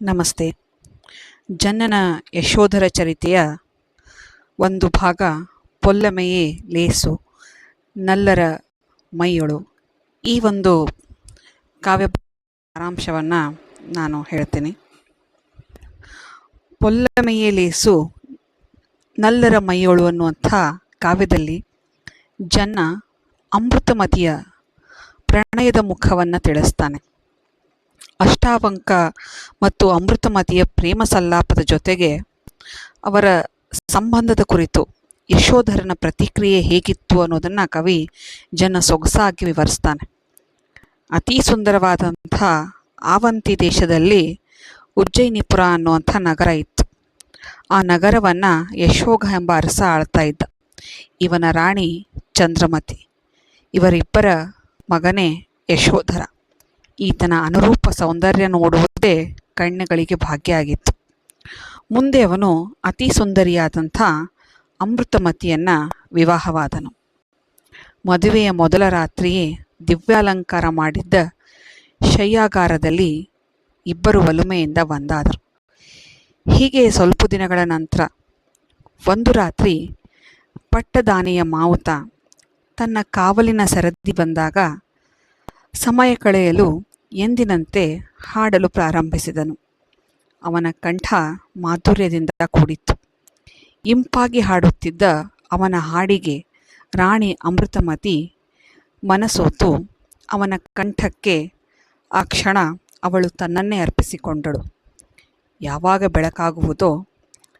ನಮಸ್ತೆ. ಜನ್ನನ ಯಶೋಧರ ಚರಿತೆಯ ಒಂದು ಭಾಗ ಪೊಲ್ಲಮೆಯೇ ಲೇಸು, ನಲ್ಲರ ಮೈಯೊಳು. ಈ ಒಂದು ಕಾವ್ಯ ಸಾರಾಂಶವನ್ನು ನಾನು ಹೇಳ್ತೀನಿ. ಪೊಲ್ಲಮೆಯೇ ಲೇಸು, ನಲ್ಲರ ಮೈಯೊಳು ಅನ್ನುವಂಥ ಕಾವ್ಯದಲ್ಲಿ ಜನ್ನ ಅಮೃತಮತಿಯ ಪ್ರಣಯದ ಮುಖವನ್ನು ತಿಳಿಸ್ತಾನೆ. ಅಷ್ಟಾವಂಕ ಮತ್ತು ಅಮೃತಮತಿಯ ಪ್ರೇಮ ಸಲ್ಲಾಪದ ಜೊತೆಗೆ ಅವರ ಸಂಬಂಧದ ಕುರಿತು ಯಶೋಧರನ ಪ್ರತಿಕ್ರಿಯೆ ಹೇಗಿತ್ತು ಅನ್ನೋದನ್ನು ಕವಿ ಜನ ಸೊಗಸಾಗಿ ವಿವರಿಸ್ತಾನೆ. ಅತಿ ಸುಂದರವಾದಂಥ ಆವಂತಿ ದೇಶದಲ್ಲಿ ಉಜ್ಜಯಿನಿಪುರ ಅನ್ನುವಂಥ ನಗರ ಇತ್ತು. ಆ ನಗರವನ್ನು ಯಶೋಗ ಎಂಬ ಅರಸ ಆಳ್ತಾ ಇದ್ದ. ಇವನ ರಾಣಿ ಚಂದ್ರಮತಿ. ಇವರಿಬ್ಬರ ಮಗನೇ ಯಶೋಧರ. ಈತನ ಅನುರೂಪ ಸೌಂದರ್ಯ ನೋಡುವುದೇ ಕಣ್ಣುಗಳಿಗೆ ಭಾಗ್ಯ ಆಗಿತ್ತು ಮುಂದೆ ಅವನು ಅತಿ ಸುಂದರಿಯಾದಂಥ ಅಮೃತಮತಿಯನ್ನು ವಿವಾಹವಾದನು. ಮದುವೆಯ ಮೊದಲ ರಾತ್ರಿಯೇ ದಿವ್ಯಾಲಂಕಾರ ಮಾಡಿದ್ದ ಶಯ್ಯಾಗಾರದಲ್ಲಿ ಇಬ್ಬರು ಒಲುಮೆಯಿಂದ ಒಂದಾದರು. ಹೀಗೆ ಸ್ವಲ್ಪ ದಿನಗಳ ನಂತರ ಒಂದು ರಾತ್ರಿ ಪಟ್ಟದಾನೆಯ ಮಾವುತ ತನ್ನ ಕಾವಲಿನ ಸರದಿ ಬಂದಾಗ ಸಮಯ ಕಳೆಯಲು ಎಂದಿನಂತೆ ಹಾಡಲು ಪ್ರಾರಂಭಿಸಿದನು. ಅವನ ಕಂಠ ಮಾಧುರ್ಯದಿಂದ ಕೂಡಿತ್ತು. ಇಂಪಾಗಿ ಹಾಡುತ್ತಿದ್ದ ಅವನ ಹಾಡಿಗೆ ರಾಣಿ ಅಮೃತಮತಿ ಮನಸೋತು. ಅವನ ಕಂಠಕ್ಕೆ ಆ ಕ್ಷಣ ಅವಳು ತನ್ನನ್ನೇ ಅರ್ಪಿಸಿಕೊಂಡಳು. ಯಾವಾಗ ಬೆಳಕಾಗುವುದೋ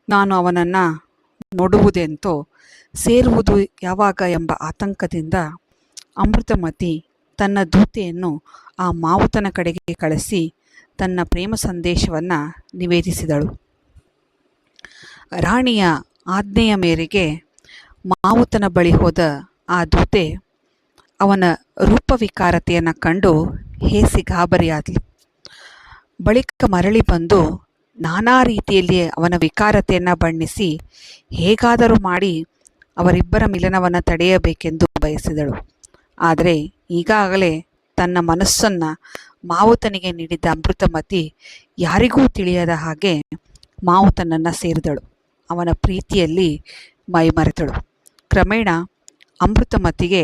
ನಾನು ಅವನನ್ನು ನೋಡುವುದೆಂತೋ ಸೇರುವುದು ಯಾವಾಗ ಎಂಬ ಆತಂಕದಿಂದ ಅಮೃತಮತಿ ತನ್ನ ದೂತೆಯನ್ನು ಆ ಮಾವುತನ ಕಡೆಗೆ ಕಳಿಸಿ ತನ್ನ ಪ್ರೇಮ ಸಂದೇಶವನ್ನು ನಿವೇದಿಸಿದಳು. ರಾಣಿಯ ಆಜ್ಞೆಯ ಮೇರೆಗೆ ಮಾವುತನ ಬಳಿ ಹೋದ ಆ ದೂತೆ ಅವನ ರೂಪವಿಕಾರತೆಯನ್ನು ಕಂಡು ಹೇಸಿ ಗಾಬರಿಯಾದಳು ಬಳಿಕ ಮರಳಿ ಬಂದು ನಾನಾ ರೀತಿಯಲ್ಲಿ ಅವನ ವಿಕಾರತೆಯನ್ನು ಬಣ್ಣಿಸಿ ಹೇಗಾದರೂ ಮಾಡಿ ಅವರಿಬ್ಬರ ಮಿಲನವನ್ನು ತಡೆಯಬೇಕೆಂದು ಬಯಸಿದಳು. ಆದರೆ ಈಗಾಗಲೇ ತನ್ನ ಮನಸ್ಸನ್ನು ಮಾವುತನಿಗೆ ನೀಡಿದ್ದ ಅಮೃತಮತಿ ಯಾರಿಗೂ ತಿಳಿಯದ ಹಾಗೆ ಮಾವುತನನ್ನು ಸೇರಿದಳು. ಅವನ ಪ್ರೀತಿಯಲ್ಲಿ ಮೈಮರೆತಳು ಕ್ರಮೇಣ ಅಮೃತಮತಿಗೆ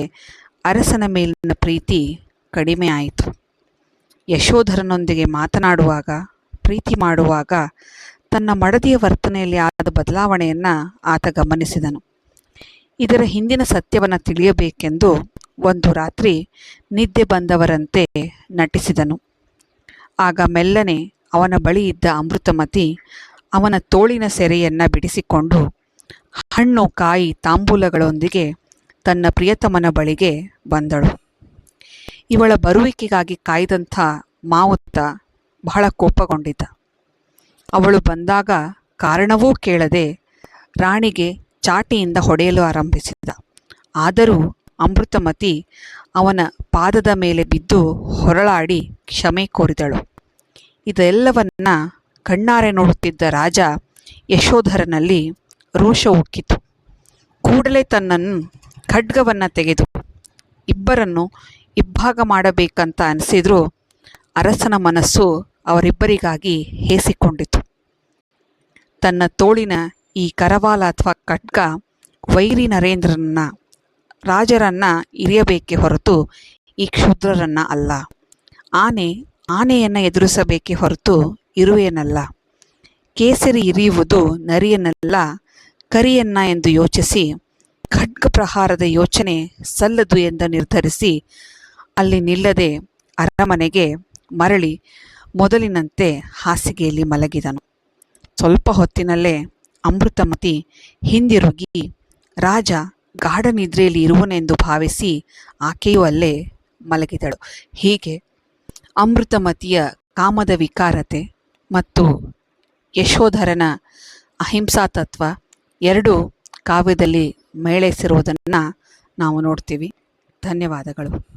ಅರಸನ ಮೇಲಿನ ಪ್ರೀತಿ ಕಡಿಮೆ ಆಯಿತು. ಯಶೋಧರನೊಂದಿಗೆ ಮಾತನಾಡುವಾಗ, ಪ್ರೀತಿ ಮಾಡುವಾಗ ತನ್ನ ಮಡದಿಯ ವರ್ತನೆಯಲ್ಲಿ ಆದ ಬದಲಾವಣೆಯನ್ನು ಆತ ಗಮನಿಸಿದನು. ಇದರ ಹಿಂದಿನ ಸತ್ಯವನ್ನು ತಿಳಿಯಬೇಕೆಂದು ಒಂದು ರಾತ್ರಿ ನಿದ್ದೆ ಬಂದವರಂತೆ ನಟಿಸಿದನು. ಆಗ ಮೆಲ್ಲನೆ ಅವನ ಬಳಿ ಇದ್ದ ಅಮೃತಮತಿ ಅವನ ತೋಳಿನ ಸೆರೆಯನ್ನು ಬಿಡಿಸಿಕೊಂಡು ಹಣ್ಣು, ಕಾಯಿ, ತಾಂಬೂಲಗಳೊಂದಿಗೆ ತನ್ನ ಪ್ರಿಯತಮನ ಬಳಿಗೆ ಬಂದಳು. ಇವಳ ಬರುವಿಕೆಗಾಗಿ ಕಾಯ್ದಂಥ ಮಾವುತ ಬಹಳ ಕೋಪಗೊಂಡಿದ್ದ. ಅವಳು ಬಂದಾಗ ಕಾರಣವೂ ಕೇಳದೆ ರಾಣಿಗೆ ಚಾಟಿಯಿಂದ ಹೊಡೆಯಲು ಆರಂಭಿಸಿದ. ಆದರೂ ಅಮೃತಮತಿ ಅವನ ಪಾದದ ಮೇಲೆ ಬಿದ್ದು ಹೊರಳಾಡಿ ಕ್ಷಮೆ ಕೋರಿದಳು. ಇದೆಲ್ಲವನ್ನ ಕಣ್ಣಾರೆ ನೋಡುತ್ತಿದ್ದ ರಾಜ ಯಶೋಧರನಲ್ಲಿ ರೋಷ ಉಕ್ಕಿತು. ಕೂಡಲೇ ತನ್ನನ್ನು ಖಡ್ಗವನ್ನು ತೆಗೆದು ಇಬ್ಬರನ್ನು ಇಬ್ಬಾಗ ಮಾಡಬೇಕಂತ ಅನಿಸಿದರೂ ಅರಸನ ಮನಸ್ಸು ಅವರಿಬ್ಬರಿಗಾಗಿ ಹೇಸಿಕೊಂಡಿತು. ತನ್ನ ತೋಳಿನ ಈ ಕರವಾಲ ಅಥವಾ ಖಡ್ಗ ವೈರಿ ನರೇಂದ್ರನನ್ನ ರಾಜರನ್ನ ಇರಿಯಬೇಕೇ ಹೊರತು ಈ ಕ್ಷುದ್ರರನ್ನ ಅಲ್ಲ. ಆನೆ, ಆನೆಯನ್ನು ಎದುರಿಸಬೇಕೇ ಹೊರತು ಇರುವೆಯನ್ನಲ್ಲ. ಕೇಸರಿ ಇರಿಯುವುದು ನರಿಯನ್ನಲ್ಲ, ಕರಿಯನ್ನ ಎಂದು ಯೋಚಿಸಿ, ಖಡ್ಗ ಪ್ರಹಾರದ ಯೋಚನೆ ಸಲ್ಲದು ಎಂದು ನಿರ್ಧರಿಸಿ, ಅಲ್ಲಿ ನಿಲ್ಲದೆ ಅರಮನೆಗೆ ಮರಳಿ ಮೊದಲಿನಂತೆ ಹಾಸಿಗೆಯಲ್ಲಿ ಮಲಗಿದನು. ಸ್ವಲ್ಪ ಹೊತ್ತಿನಲ್ಲೇ ಅಮೃತಮತಿ ಹಿಂದಿರುಗಿ ರಾಜ ಗಾಢ ನಿದ್ರೆಯಲ್ಲಿ ಇರುವನೆಂದು ಭಾವಿಸಿ ಆಕೆಯೂ ಅಲ್ಲೇ ಮಲಗಿದಳು. ಹೀಗೆ ಅಮೃತಮತಿಯ ಕಾಮದ ವಿಕಾರತೆ ಮತ್ತು ಯಶೋಧರನ ಅಹಿಂಸಾ ತತ್ವ ಎರಡೂ ಕಾವ್ಯದಲ್ಲಿ ಮೇಳೈಸಿರುವುದನ್ನು ನಾವು ನೋಡ್ತೀವಿ. ಧನ್ಯವಾದಗಳು.